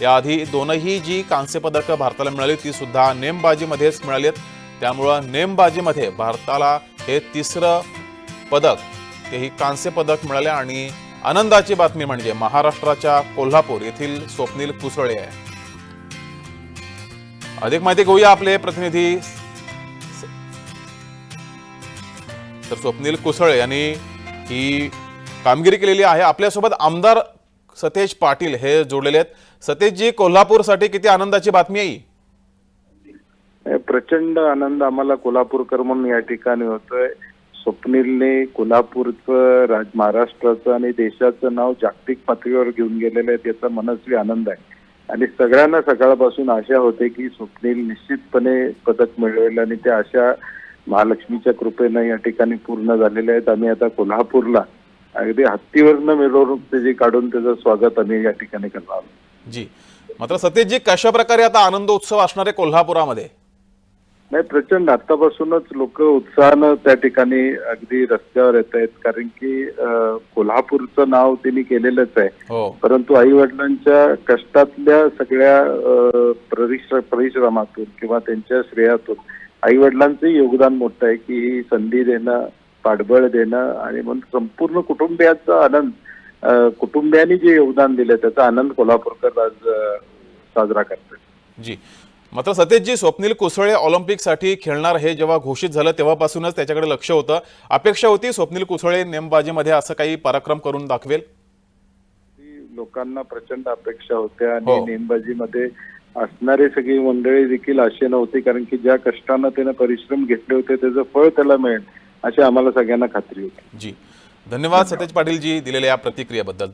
याआधी दोनही जी कांस्य पदकं भारताला मिळाली ती सुद्धा नेमबाजीमध्येच मिळाली आहेत. त्यामुळं नेमबाजीमध्ये भारताला हे तिसरं पदक तेही कांस्य पदक मिळाले आणि आनंदाची बातमी म्हणजे महाराष्ट्राच्या कोल्हापूर येथील स्वप्नील कुसळे आहे. अधिक माहिती घेऊया आपले प्रतिनिधी. तर स्वप्नील कुसळे यांनी ही कामगिरी केलेली आहे. आपल्यासोबत आमदार सतेज पाटील हे जोडलेले आहेत. सतेजजी कोल्हापूरसाठी किती आनंदाची बातमी आहे? प्रचंड आनंद आम्हाला कोल्हापूरकर म्हणून या ठिकाणी होतोय. स्वप्नीलने कोल्हापूरचं राज महाराष्ट्राचं आणि देशाचं नाव जागतिक पातळीवर घेऊन गेलेलं आहे त्याचा मनस्वी आनंद आहे. आणि सगळ्यांना सकाळपासून आशा होते की स्वप्नील निश्चितपणे पदक मिळवेल आणि त्या आशा महालक्ष्मीच्या कृपेनं या ठिकाणी पूर्ण झालेल्या आहेत. आम्ही आता कोल्हापूरला अगदी हत्तीवरनं मिरवणूक त्याची काढून त्याचं स्वागत आम्ही या ठिकाणी करणार. जी. मात्र सतेजजी कशा प्रकारे आता आनंद उत्सव असणार आहे कोल्हापुरामध्ये? नाही प्रचंड. आतापासूनच लोक उत्साहानं त्या ठिकाणी अगदी रस्त्यावर येत आहेत. कारण की कोल्हापूरचं नाव त्यांनी केलेलंच आहे. हो. परंतु आई वडिलांच्या कष्टातल्या सगळ्या परिश्र परिश्रमातून किंवा त्यांच्या श्रेयातून आई वडिलांचंही योगदान मोठं आहे की ही संधी देणं पाठबळ देणं आणि म्हणून संपूर्ण कुटुंबियाचा आनंद कुटुंबियांनी जे योगदान दिलं त्याचा आनंद कोल्हापूरकर आज साजरा करतात. जी. मात्र सतेजजी स्वप्नील कुसळे ऑलिम्पिकसाठी खेळणार हे जेव्हा घोषित झालं तेव्हापासूनच त्याच्याकडे लक्ष होतं. अपेक्षा होती स्वप्नील कुसळे नेमबाजीमध्ये असं काही पराक्रम करून दाखवेल? लोकांना प्रचंड अपेक्षा होत्या हो. आणि नेमबाजीमध्ये असणारी सगळी मंडळी देखील आशे नव्हती कारण की ज्या कष्टानं त्यानं परिश्रम घेतले होते त्याचं फळ त्याला मिळेल. अशी आम्हाला सगळ्यांना खात्री होती. जी. धन्यवाद सतेज पाटीलजी दिलेल्या या प्रतिक्रियेबद्दल.